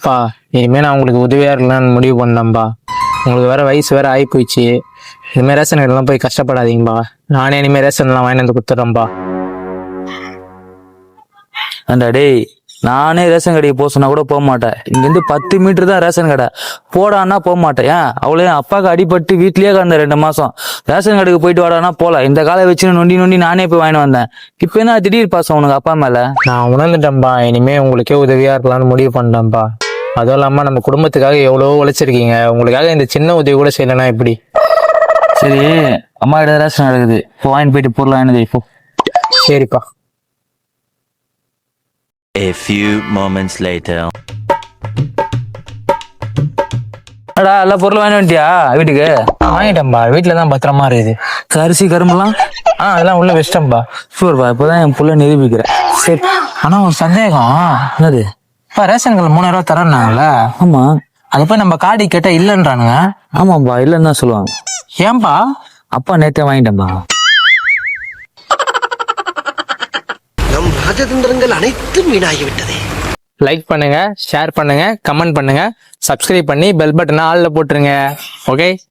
பா இனிமேல் நான் உங்களுக்கு உதவியாக இருக்கலாம்னு முடிவு பண்ணேன்ப்பா உங்களுக்கு வேற வயசு வேற ஆகி போயிடுச்சு இனிமேல் ரேஷன் கடைலாம் போய் கஷ்டப்படாதீங்கப்பா நானே இனிமேல் ரேஷன்லாம் வாங்கிட்டு வந்து கொடுத்துட்றேன்ப்பா ஏண்டா டேய் நானே ரேஷன் கடைக்கு போக சொன்னா கூட போக மாட்டேன். இங்கேருந்து பத்து மீட்டர் தான் ரேஷன் கடை. போடான்னா போக மாட்டேன். ஏன்? அவ்வளோ என் அப்பாவுக்கு அடிபட்டு வீட்லயே கிடந்த ரெண்டு மாசம். ரேஷன் கடைக்கு போயிட்டு வாடானா போல இந்த காலை வச்சு நொண்டி நொண்டி நானே போய் வாங்கிட்டு வந்தேன். இப்போ என்ன திடீர் பாசம் உனக்கு அப்பா மேல? நான் உணர்ந்துட்டேன்ப்பா இனிமேல் உங்களுக்கே உதவியாக இருக்கலாம்னு முடிவு பண்ணிட்டேன்ப்பா அதுவும் இல்லாமல் நம்ம குடும்பத்துக்காக எவ்வளோ உழைச்சிருக்கீங்க. உங்களுக்காக இந்த சின்ன உதவி கூட செய்யலைன்னா எப்படி? சரி அம்மா கிட்ட ரேஷன் நடக்குது. இப்போ வாங்கிட்டு போயிட்டு பொருள் வாங்கினது இப்போ சரிப்பா. A few moments later. அடா எல்லா பொருளும் வாங்கிட்டு வந்துட்டியா வீட்டுக்கு? வாங்கிட்டேன்ப்பா வீட்டில் தான் பத்திரமா இருக்குது. அரிசி கரும்புலாம்? ஆ அதெல்லாம் உள்ள வச்சிட்டேன்ப்பா சூப்பர்ப்பா இப்போதான் என் புள்ள நிரூபிக்கிறேன். சரி. ஆனால் ஒரு சந்தேகம். என்னது? இப்போ ரேஷன் கடையில் மூணாயிரம் ரூபா தரேன்னாங்கல்ல ஆமா. அதை போய் நம்ம காடி கேட்டால் இல்லைன்றானுங்க. ஆமாப்பா இல்லைன்னு தான் சொல்லுவாங்க. ஏன்பா? அப்பா நேத்தே வாங்கிட்டேன்பா. நம் ராஜதந்திரங்கள் அனைத்தும் வீணாகிவிட்டதே. லைக் பண்ணுங்க ஷேர் பண்ணுங்க கமெண்ட் பண்ணுங்க சப்ஸ்கிரைப் பண்ணி பெல் பட்டனை ஆல்ல போட்டுருங்க. ஓகே